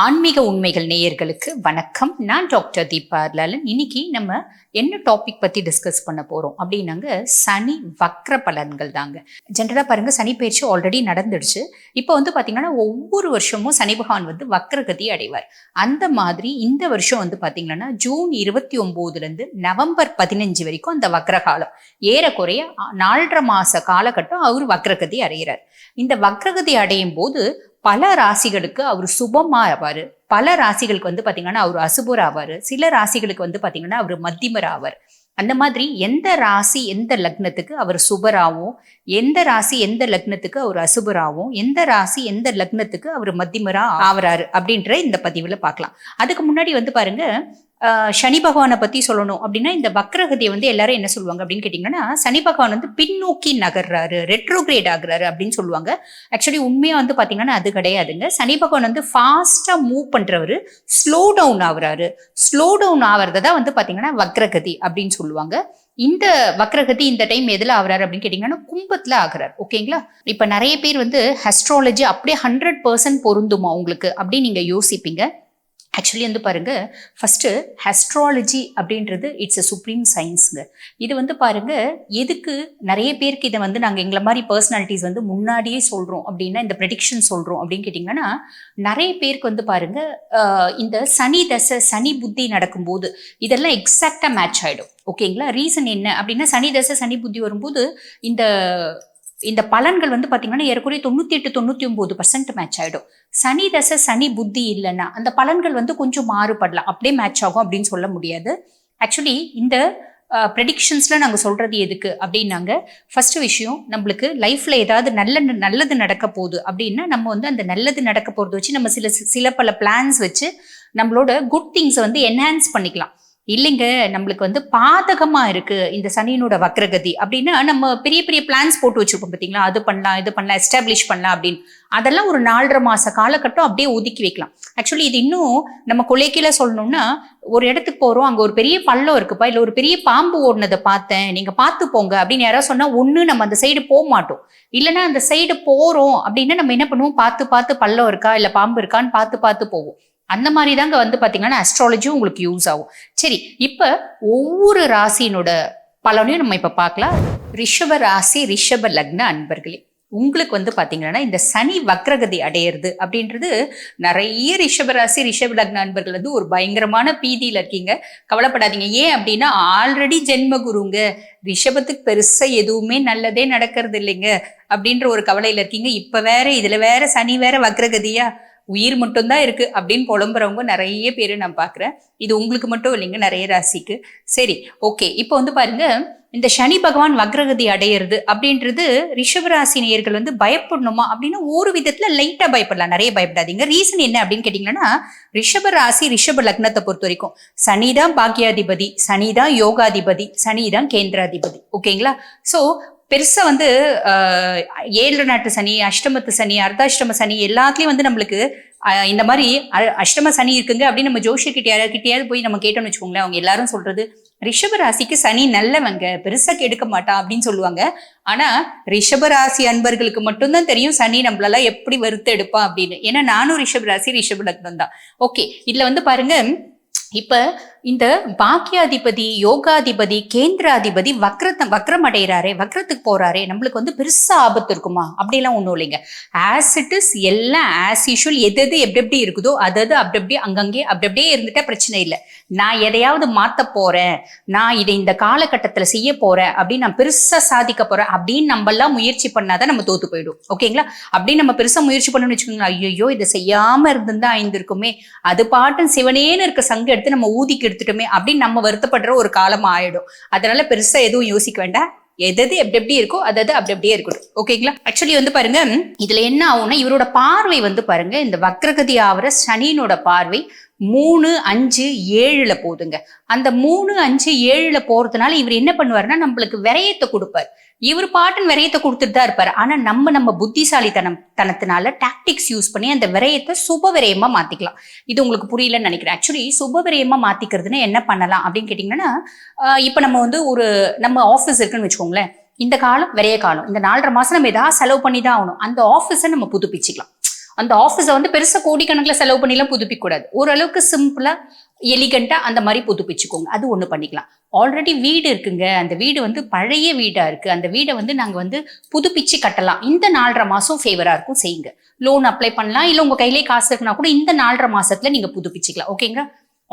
ஆன்மீக உண்மைகள் நேயர்களுக்கு வணக்கம். நான் டாக்டர் தீபா லாலன். இன்னைக்கு நம்ம என்ன டாபிக் பத்தி டிஸ்கஸ் பண்ண போறோம் அப்படின்னாங்க சனி வக்ர பலன்கள் தாங்க. ஜென்ரலா பாருங்க சனி பயிற்சி ஆல்ரெடி நடந்துடுச்சு. இப்போ வந்து பாத்தீங்கன்னா ஒவ்வொரு வருஷமும் சனி பகவான் வந்து வக்ரகதி அடைவார். அந்த மாதிரி இந்த வருஷம் வந்து பாத்தீங்கன்னா ஜூன் இருபத்தி ஒன்பதுல இருந்து நவம்பர் பதினஞ்சு வரைக்கும் அந்த வக்ரகாலம். ஏறக்குறைய நாலரை மாச காலகட்டம் அவர் வக்ரகதி அடைகிறார். இந்த வக்ரகதி அடையும் போது பல ராசிகளுக்கு அவர் சுபமா ஆவார் பல ராசிகளுக்கு வந்து பார்த்தீங்கன்னா அவர் அசுபர் ஆவார் சில ராசிகளுக்கு வந்து பார்த்தீங்கன்னா அவர் மத்திமர் ஆவார் அந்த மாதிரி எந்த ராசி எந்த லக்னத்துக்கு அவர் சுபராகவும் எந்த ராசி எந்த லக்னத்துக்கு அவர் அசுபராகவும் எந்த ராசி எந்த லக்னத்துக்கு அவர் மத்திமரா ஆவறாரு அப்படின்ற இந்த பதிவுல பார்க்கலாம் அதுக்கு முன்னாடி வந்து பாருங்க சனி பகவானை பற்றி சொல்லணும் அப்படின்னா இந்த வக்ரகதியை வந்து எல்லாரும் என்ன சொல்லுவாங்க அப்படின்னு கேட்டிங்கன்னா சனி பகவான் வந்து பின்னோக்கி நகர்றாரு ரெட்ரோகிரேட் ஆகுறாரு அப்படின்னு சொல்லுவாங்க. ஆக்சுவலி உண்மையாக வந்து பார்த்தீங்கன்னா அது கிடையாதுங்க. சனி பகவான் வந்து ஃபாஸ்ட்டாக மூவ் பண்ணுறவர் ஸ்லோ டவுன் ஆகுறாரு. ஸ்லோ டவுன் ஆகிறத தான் வந்து பார்த்தீங்கன்னா வக்ரகதி அப்படின்னு சொல்லுவாங்க. இந்த வக்ரகதி இந்த டைம் எதில் ஆகுறாரு அப்படின்னு கேட்டிங்கன்னா கும்பத்தில் ஆகுறார். ஓகேங்களா இப்போ நிறைய பேர் வந்து ஹஸ்ட்ராலஜி அப்படியே ஹண்ட்ரட் பர்சன்ட் பொருந்துமா உங்களுக்கு அப்படின்னு நீங்கள் யோசிப்பீங்க. ஆக்சுவலி வந்து பாருங்கள் ஃபஸ்ட்டு ஹஸ்ட்ராலஜி அப்படின்றது இட்ஸ் எ சுப்ரீம் சயின்ஸுங்க இது வந்து பாருங்கள் எதுக்கு நிறைய பேருக்கு இதை வந்து நாங்கள் எங்களை மாதிரி பர்சனாலிட்டிஸ் வந்து முன்னாடியே சொல்கிறோம் அப்படின்னா இந்த ப்ரெடிக்ஷன் சொல்கிறோம் அப்படின்னு கேட்டிங்கன்னா நிறைய பேருக்கு வந்து பாருங்கள் இந்த சனி தசை சனி புத்தி நடக்கும்போது இதெல்லாம் எக்ஸாக்டாக மேட்ச் ஆகிடும் ஓகேங்களா ரீசன் என்ன அப்படின்னா சனி தசை சனி புத்தி வரும்போது இந்த இந்த பலன்கள் வந்து பார்த்தீங்கன்னா ஏறக்குறைய தொண்ணூற்றி எட்டு தொண்ணூற்றி ஒம்பது பர்சன்ட் மேட்ச் ஆகிடும் சனி தசை சனி புத்தி இல்லைன்னா அந்த பலன்கள் வந்து கொஞ்சம் மாறுபடலாம். அப்படியே மேட்ச் ஆகும் அப்படின்னு சொல்ல முடியாது. ஆக்சுவலி இந்த ப்ரெடிக்ஷன்ஸில் நாங்கள் சொல்கிறது எதுக்கு அப்படின்னாங்க ஃபர்ஸ்ட் விஷயம் நம்மளுக்கு லைஃப்பில் ஏதாவது நல்ல நல்லது நடக்க போகுது அப்படின்னா நம்ம வந்து அந்த நல்லது நடக்க போகிறத வச்சு நம்ம சில சில பல பிளான்ஸ் வச்சு நம்மளோட குட் திங்ஸை வந்து என்ஹான்ஸ் பண்ணிக்கலாம். இல்லைங்க நம்மளுக்கு வந்து பாதகமா இருக்கு இந்த சனியினோட வக்ரகதி அப்படின்னா நம்ம பெரிய பெரிய பிளான்ஸ் போட்டு வச்சிருப்போம் பார்த்தீங்களா அது பண்ணலாம் இது பண்ணலாம் எஸ்டாப்ளிஷ் பண்ணலாம் அப்படின்னு. அதெல்லாம் ஒரு நாலரை மாச காலகட்டம் அப்படியே ஒதுக்கி வைக்கலாம். ஆக்சுவலி இது இன்னும் நம்ம கொலைக்கில சொல்லணும்னா ஒரு இடத்துக்கு போறோம் அங்க ஒரு பெரிய பள்ளம் இருக்குப்பா இல்ல ஒரு பெரிய பாம்பு ஓடினதை பார்த்தேன் நீங்க பார்த்து போங்க அப்படின்னு யாராவது சொன்னா ஒண்ணு நம்ம அந்த சைடு போக மாட்டோம். இல்லைன்னா அந்த சைடு போறோம் அப்படின்னா நம்ம என்ன பண்ணுவோம்? பார்த்து பார்த்து பள்ளம் இருக்கா இல்ல பாம்பு இருக்கான்னு பார்த்து பார்த்து போவோம். அந்த மாதிரி தாங்க வந்து பார்த்தீங்கன்னா அஸ்ட்ராலஜியும் உங்களுக்கு யூஸ் ஆகும். சரி இப்போ ஒவ்வொரு ராசியினோட பலனையும் நம்ம இப்போ பார்க்கலாம். ரிஷப ராசி ரிஷப லக்ன அன்பர்களே உங்களுக்கு வந்து பார்த்தீங்கன்னா இந்த சனி வக்ரகதி அடையிறது அப்படின்றது நிறைய ரிஷபராசி ரிஷப லக்ன அன்பர்கள் வந்து ஒரு பயங்கரமான பீதியில் இருக்கீங்க. கவலைப்படாதீங்க. ஏன் அப்படின்னா ஆல்ரெடி ஜென்ம குருங்க. ரிஷபத்துக்கு பெருசாக எதுவுமே நல்லதே நடக்கிறது இல்லைங்க. அப்படின்ற ஒரு கவலையில் இருக்கீங்க. இப்போ வேற இதில் வேற சனி வேற வக்ரகதியா? உயிர் மட்டும்தான் இருக்கு அப்படின்னு புலம்புறவங்க நிறைய பேர் நான் பார்க்குறேன். இது உங்களுக்கு மட்டும் இல்லைங்க நிறைய ராசிக்கு. சரி ஓகே இப்போ வந்து பாருங்க இந்த சனி பகவான் வக்ரகதி அடையிறது அப்படின்றது ரிஷபராசி நேயர்கள் வந்து பயப்படணுமா அப்படின்னா ஒரு விதத்துல லைட்டா பயப்படலாம். நிறைய பயப்படாதீங்க. ரீசன் என்ன அப்படின்னு கேட்டீங்கன்னா ரிஷபராசி ரிஷப லக்னத்தை பொறுத்த வரைக்கும் சனி தான் பாக்கியாதிபதி சனி தான் யோகாதிபதி சனி தான் கேந்திராதிபதி ஓகேங்களா ஸோ பெருசாக வந்து ஏழு நாட்டு சனி அஷ்டமத்து சனி அர்த்தாஷ்டம சனி எல்லாத்துலேயும் வந்து நம்மளுக்கு இந்த மாதிரி அஷ்டம சனி இருக்குங்க அப்படின்னு நம்ம ஜோஷியர்கிட்ட யாராவது போய் நம்ம கேட்டோம்னு வச்சுக்கோங்களேன் அவங்க எல்லாரும் சொல்றது ரிஷப ராசிக்கு சனி நல்லவங்க பெருசாக கெடுக்க மாட்டான் அப்படின்னு சொல்லுவாங்க. ஆனால் ரிஷப ராசி அன்பர்களுக்கு மட்டும்தான் தெரியும் சனி நம்மளெல்லாம் எப்படி வறுத்து எடுப்பான் அப்படின்னு. ஏன்னா நானும் ரிஷப ராசி ரிஷப லக்னம் தான். ஓகே இதில் வந்து பாருங்க இப்போ இந்த பாக்கியாதிபதி யோகாதிபதி கேந்திராதிபதி வக்ரத்தை வக்ரம் அடைகிறாரே வக்ரத்துக்கு போறாரே நம்மளுக்கு வந்து பெருசா ஆபத்து இருக்குமா? அப்படிலாம் ஒன்றும் இல்லைங்க. ஆஸ் இட் இஸ் எல்லாம் ஆஸ் யூஷுவல் எது எது எப்படி எப்படி இருக்குதோ அது அது அப்படி அப்படியே அங்கங்கே அப்படி அப்படியே இருந்துட்டா பிரச்சனை இல்லை. நான் எதையாவது மாற்ற போறேன் நான் இதை இந்த காலகட்டத்தில் செய்ய போறேன் அப்படின்னு நான் பெருசா சாதிக்க போறேன் அப்படின்னு நம்ம எல்லாம் முயற்சி பண்ணாதான் நம்ம தோத்து போயிடும். ஓகேங்களா? அப்படின்னு நம்ம பெருசா முயற்சி பண்ணணும்னு வச்சுக்கோங்களேன் ஐயோ இதை செய்யாம இருந்திருந்தா ஆயிருந்திருக்குமே அது பாட்டும் சிவனேன்னு இருக்க சங்கம் எடுத்து நம்ம ஊதிக்கிட்டு எடுத்துட்டோமே அப்படின்னு நம்ம வருத்தப்படுற ஒரு காலம் ஆயிடும். அதனால பெருசா எதுவும் யோசிக்க வேண்டாம். எதது எப்படி எப்படி இருக்கோ அது அப்படி அப்படியே இருக்கட்டும். ஓகேங்களா ஆக்சுவலி வந்து பாருங்க இதுல என்ன ஆகும்னா இவரோட பார்வை வந்து பாருங்க இந்த வக்ரகதி ஆவற சனியினோட பார்வை மூணு அஞ்சு ஏழுல போகுதுங்க அந்த மூணு அஞ்சு ஏழுல போறதுனால இவர் என்ன பண்ணுவாருன்னா நம்மளுக்கு விரயத்தை கொடுப்பார். இவர் பாட்டன் விரயத்தை கொடுத்துட்டு தான் இருப்பார். ஆனா நம்ம நம்ம புத்திசாலித்தனம் தனத்தினால டாக்டிக்ஸ் யூஸ் பண்ணி அந்த விரயத்தை சுப விரயமா மாத்திக்கலாம். இது உங்களுக்கு புரியலன்னு நினைக்கிறேன். ஆக்சுவலி சுப விரயமா மாற்றிக்கிறதுன்னு என்ன பண்ணலாம் அப்படின்னு கேட்டீங்கன்னா இப்போ இப்ப நம்ம வந்து ஒரு நம்ம ஆஃபீஸ் இருக்குன்னு வச்சுக்கோங்களேன். இந்த காலம் விரைய காலம். இந்த நாலரை மாசம் நம்ம ஏதாவது செலவு பண்ணி தான் ஆகணும். அந்த ஆஃபீஸை நம்ம புதுப்பிச்சுக்கலாம். அந்த ஆஃபீஸை வந்து பெருசாக கோடிக்கணக்கில் செலவு பண்ணிலாம் புதுப்பிக்க கூடாது ஓரளவுக்கு சிம்பிளாக எலிகண்ட்டாக அந்த மாதிரி புதுப்பிச்சுக்கோங்க. அது ஒன்று பண்ணிக்கலாம். ஆல்ரெடி வீடு இருக்குங்க. அந்த வீடு வந்து பழைய வீடாக இருக்குது அந்த வீடை வந்து நாங்கள் வந்து புதுப்பிச்சு கட்டலாம். இந்த நாலரை மாதம் ஃபேவராக இருக்கும். செய்யுங்க. லோன் அப்ளை பண்ணலாம். இல்லை உங்கள் கையிலே காசு இருக்குன்னா கூட இந்த நாலரை மாதத்தில் நீங்கள் புதுப்பிச்சுக்கலாம். ஓகேங்களா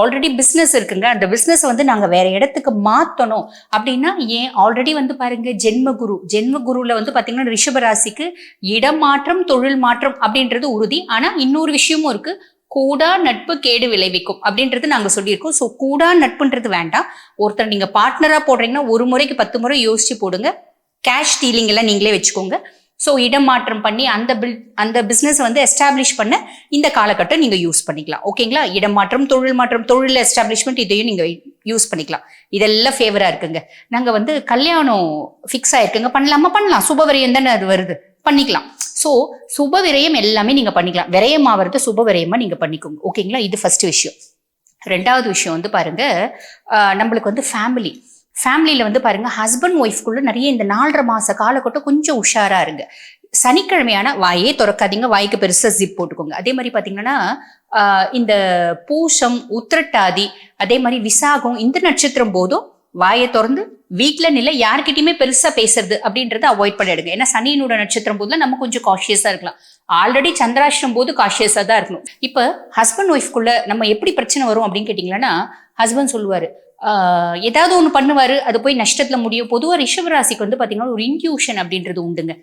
ஆல்ரெடி பிஸ்னஸ் இருக்குங்க. அந்த பிஸ்னஸ் வந்து நாங்க வேற இடத்துக்கு மாத்தணும். அப்படின்னா ஏன்? ஆல்ரெடி வந்து பாருங்க ஜென்மகுரு. ஜென்மகுருல வந்து பாத்தீங்கன்னா ரிஷபராசிக்கு இடம் மாற்றம் தொழில் மாற்றம் அப்படின்றது உறுதி. ஆனா இன்னொரு விஷயமும் இருக்கு. கூடா நட்பு கேடு விளைவிக்கும் அப்படின்றது நாங்க சொல்லியிருக்கோம். ஸோ கூடா நட்புன்றது வேண்டாம். ஒருத்தர் நீங்க பார்ட்னரா போடுறீங்கன்னா ஒரு முறைக்கு பத்து முறை யோசிச்சு போடுங்க. கேஷ் டீலிங் எல்லாம் நீங்களே வச்சுக்கோங்க. ஸோ இடமாற்றம் பண்ணி அந்த பில் அந்த பிஸ்னஸ் வந்து எஸ்டாப்ளிஷ் பண்ண இந்த காலகட்டம் நீங்கள் யூஸ் பண்ணிக்கலாம். ஓகேங்களா இடமாற்றம் தொழில் மாற்றம் தொழில் எஸ்டாப்ளிஷ்மெண்ட் இதையும் நீங்கள் யூஸ் பண்ணிக்கலாம். இதெல்லாம் ஃபேவராக இருக்குங்க. நாங்கள் வந்து கல்யாணம் ஃபிக்ஸ் ஆயிருக்குங்க. பண்ணலாமா. பண்ணலாம். சுபவரியம் தானே அது வருது. பண்ணிக்கலாம். ஸோ சுப விரயம் எல்லாமே நீங்கள் பண்ணிக்கலாம். விரயம் ஆகிறது சுப விரயமாக நீங்கள் பண்ணிக்கோங்க. ஓகேங்களா இது ஃபர்ஸ்ட் விஷயம். ரெண்டாவது விஷயம் வந்து பாருங்கள் நம்மளுக்கு வந்து ஃபேமிலி ஃபேமிலியில் வந்து பாருங்கள் ஹஸ்பண்ட் ஒய்ஃப்குள்ளே நிறைய இந்த நாலரை மாத காலக்கட்டம் கொஞ்சம் உஷாராக இருங்க. சனிக்கிழமையான வாயே திறக்காதீங்க வாய்க்கு பெருசாக ஜிப் போட்டுக்கோங்க. அதே மாதிரி பார்த்தீங்கன்னா இந்த பூசம் உத்திரட்டாதி அதே மாதிரி விசாகம் இந்த நட்சத்திரம் போதும் வாயை திறந்து வீட்டில் நில யார்கிட்டயுமே பெருசாக பேசுறது அப்படின்றத அவாய்ட் பண்ணிடுங்க ஏன்னா சனியினோட நட்சத்திரம் போதுல நம்ம கொஞ்சம் காஷியஸாக இருக்கலாம். ஆல்ரெடி சந்திராஷ்டிரம் போது காஷியஸாக தான் இருக்கணும். இப்போ ஹஸ்பண்ட் ஒய்ஃப்குள்ள நம்ம எப்படி பிரச்சனை வரும் அப்படின்னு கேட்டிங்கன்னா ஹஸ்பண்ட் சொல்லுவார் ஏதாவது ஒன்று பண்ணுவார் அது போய் நஷ்டத்தில் முடியும். பொதுவாக ரிஷபராசிக்கு வந்து பார்த்தீங்கன்னா ஒரு இன்ட்யூஷன் அப்படின்றது உண்டுங்க.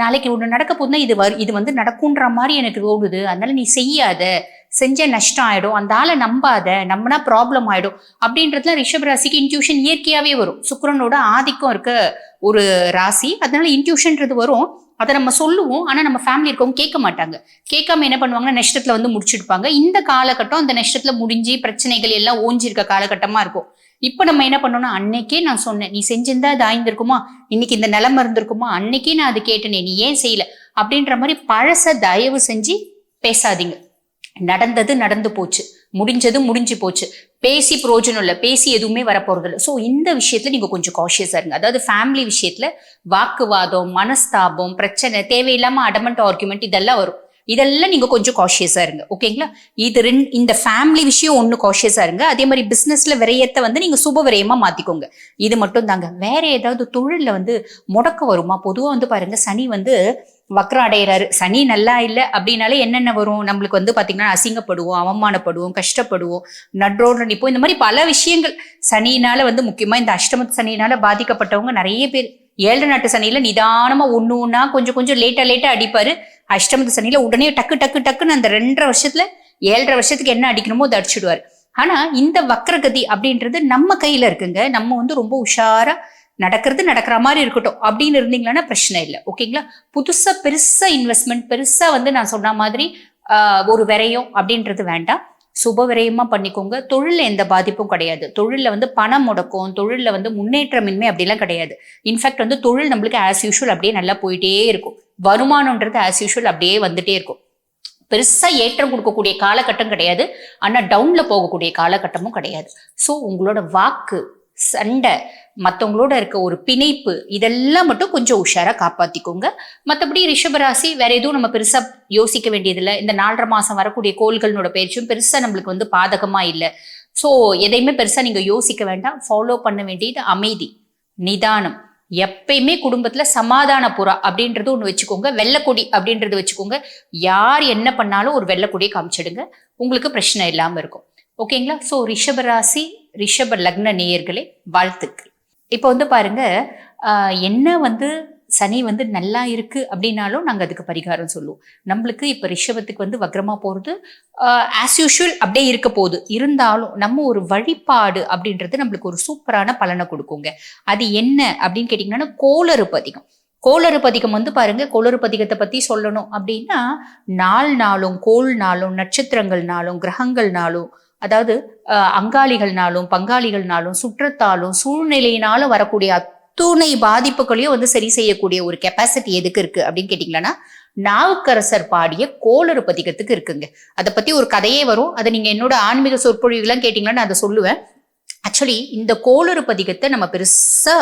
நாளைக்கு ஒன்று நடக்க போதுன்னா இது வரு இது வந்து நடக்கும்ன்ற மாதிரி எனக்கு தோணுது. அதனால நீ செய்யாத. செஞ்ச நஷ்டம் ஆயிடும் அந்த ஆளை நம்பாத நம்மனா ப்ராப்ளம் ஆயிடும். அப்படின்றதுல ரிஷபராசிக்கு இன்ட்யூஷன் இயற்கையாகவே வரும். சுக்கரனோட ஆதிக்கம் இருக்க ஒரு ராசி அதனால இன்ட்யூஷன்ன்றது வரும். அதை நம்ம சொல்லுவோம் ஆனா நம்ம ஃபேமிலி இருக்கவங்க கேட்க மாட்டாங்க. கேட்காம என்ன பண்ணுவாங்கன்னா நஷ்டத்துல வந்து முடிச்சிருப்பாங்க. இந்த காலகட்டம் அந்த நஷ்டத்துல முடிஞ்சு பிரச்சனைகள் எல்லாம் ஓஞ்சிருக்க காலகட்டமா இருக்கும். இப்ப நம்ம என்ன பண்ணோம்னா அன்னைக்கே நான் சொன்னேன் நீ செஞ்சிருந்தா அது ஆய்ந்திருக்குமா? இன்னைக்கு இந்த நிலைமை இருந்திருக்குமா அன்னைக்கே நான் அது கேட்டேனே நீ ஏன் செய்யல? அப்படின்ற மாதிரி பழச தயவு செஞ்சு பேசாதீங்க. நடந்தது நடந்து போச்சு. முடிஞ்சது முடிஞ்சு போச்சு. பேசி பிரயோஜனம் இல்லை. பேசி எதுவுமே வரப்போறது இல்லை ஸோ இந்த விஷயத்துல நீங்க கொஞ்சம் காஷியஸா இருங்க. அதாவது ஃபேமிலி விஷயத்துல வாக்குவாதம் மனஸ்தாபம் பிரச்சனை தேவையில்லாம அடமெண்ட் ஆர்குமெண்ட் இதெல்லாம் வரும். இதெல்லாம் நீங்க கொஞ்சம் காஷியஸா இருங்க. ஓகேங்களா இது ரெண்டு இந்த ஃபேமிலி விஷயம் ஒன்று காஷியஸா இருங்க. அதே மாதிரி பிசினஸ்ல விரயத்தை வந்து நீங்க சுப விரயமா மாத்திக்கோங்க. இது மட்டும் தாங்க. வேற ஏதாவது தொழில்ல வந்து முடக்க வருமா? பொதுவா வந்து பாருங்க சனி வந்து வக்ரம் அடையிறாரு. சனி நல்லா இல்லை அப்படின்னாலே என்னென்ன வரும்? நம்மளுக்கு வந்து பார்த்தீங்கன்னா அசிங்கப்படுவோம் அவமானப்படுவோம் கஷ்டப்படுவோம் நட்ரோடு நிற்போம். இந்த மாதிரி பல விஷயங்கள் சனினால வந்து முக்கியமாக இந்த அஷ்டமத்து சனினால பாதிக்கப்பட்டவங்க நிறைய பேர். ஏழு நாட்டு சனியில் நிதானமாக ஒன்று ஒன்றா கொஞ்சம் கொஞ்சம் லேட்டாக லேட்டாக அடிப்பார். அஷ்டமத்து சனியில் உடனே டக்கு டக்கு டக்குன்னு அந்த ரெண்டரை வருஷத்தில் ஏழரை வருஷத்துக்கு என்ன அடிக்கணுமோ அதை அடிச்சுடுவார். ஆனால் இந்த வக்ரகதி அப்படின்றது நம்ம கையில் இருக்குங்க. நம்ம வந்து ரொம்ப உஷாராக நடக்கிறது நடக்கிற மாதிரி இருக்கட்டும். அப்படின்னு இருந்தீங்கன்னா பிரச்சனை இல்லை. ஓகேங்களா புதுசா பெருசா இன்வெஸ்ட்மெண்ட் பெருசா வந்து நான் சொன்ன மாதிரி ஒரு விரயம் அப்படின்றது வேண்டாம். சுப விரயமா பண்ணிக்கோங்க. தொழிலில் எந்த பாதிப்பும் கிடையாது. தொழிலில் வந்து பணம் முடக்கும். தொழிலில் வந்து முன்னேற்றமின்மை அப்படிலாம் கிடையாது. இன்ஃபேக்ட் வந்து தொழில் நம்மளுக்கு ஆஸ் யூஷுவல் அப்படியே நல்லா போயிட்டே இருக்கும். வருமானம்ன்றது ஆஸ் யூஷுவல் அப்படியே வந்துட்டே இருக்கும். பெருசாக ஏற்றம் கொடுக்கக்கூடிய காலகட்டம் கிடையாது. ஆனால் டவுனில் போகக்கூடிய காலகட்டமும் கிடையாது. ஸோ உங்களோட வாக்கு சண்டை மற்றவங்களோட இருக்க ஒரு பிணைப்பு இதெல்லாம் மட்டும் கொஞ்சம் உஷாரா காப்பாத்திக்கோங்க. மற்றபடி ரிஷபராசி வேற எதுவும் நம்ம பெருசா யோசிக்க வேண்டியதில்லை. இந்த நாலரை மாசம் வரக்கூடிய கோள்களோட பயிற்சியும் பெருசா நம்மளுக்கு வந்து பாதகமா இல்லை. ஸோ எதையுமே பெருசா நீங்க யோசிக்க வேண்டாம். ஃபாலோ பண்ண வேண்டியது அமைதி நிதானம். எப்பயுமே குடும்பத்துல சமாதான புறா அப்படின்றது ஒண்ணு வச்சுக்கோங்க. வெள்ளக்கொடி அப்படின்றது வச்சுக்கோங்க. யார் என்ன பண்ணாலும் ஒரு வெள்ளக்கொடியை காமிச்சிடுங்க. உங்களுக்கு பிரச்சனை இல்லாம இருக்கும். ஓகேங்களா? ஸோ ரிஷபராசி ரிஷப லக்ன நேயர்களே வாழ்த்துக்கள். இப்போ வந்து பாருங்க என்ன வந்து சனி வந்து நல்லா இருக்கு அப்படின்னாலும் நாங்கள் அதுக்கு பரிகாரம் சொல்லுவோம். நம்மளுக்கு இப்போ ரிஷபத்துக்கு வந்து வக்ரமா போகிறது ஆஸ் யூஷுவல் அப்படியே இருக்க போகுது. இருந்தாலும் நம்ம ஒரு வழிபாடு அப்படின்றது நம்மளுக்கு ஒரு சூப்பரான பலனை கொடுக்குங்க. அது என்ன அப்படின்னு கேட்டிங்கன்னா கோளறு பதிகம் கோளறு பதிகம் வந்து பாருங்க கோளறு பதிகத்தை பத்தி சொல்லணும் அப்படின்னா நாள் நாளும் கோள் நாளும் நட்சத்திரங்கள் நாளும் கிரகங்கள் நாளும் அதாவது அங்காளிகள்னாலும் பங்காளிகள்னாலும் சுற்றத்தாலும் சூழ்நிலையினாலும் வரக்கூடிய அத்துணை பாதிப்புகளையும் வந்து சரி செய்யக்கூடிய ஒரு கெப்பாசிட்டி எதுக்கு இருக்கு அப்படின்னு கேட்டிங்கன்னா நாவுக்கரசர் பாடிய கோளறு பதிகத்துக்கு இருக்குங்க. அதை பத்தி ஒரு கதையே வரும். அதை நீங்க என்னோட ஆன்மீக சொற்பொழிவுலாம் கேட்டிங்கன்னா நான் அதை சொல்லுவேன். ஆக்சுவலி இந்த கோளறு பதிகத்தை நம்ம பெருசா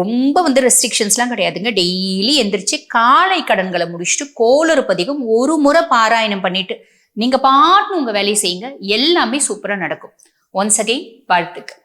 ரொம்ப வந்து ரெஸ்ட்ரிக்ஷன்ஸ்லாம் கிடையாதுங்க. டெய்லி எந்திரிச்சு காலை கடன்களை முடிச்சுட்டு கோளறு பதிகம் ஒரு முறை பாராயணம் பண்ணிட்டு நீங்க பாட்டு உங்க வேலையை செய்யுங்க. எல்லாமே சூப்பரா நடக்கும். ஒன்ஸ் அகெயின் வாழ்த்துக்கள்.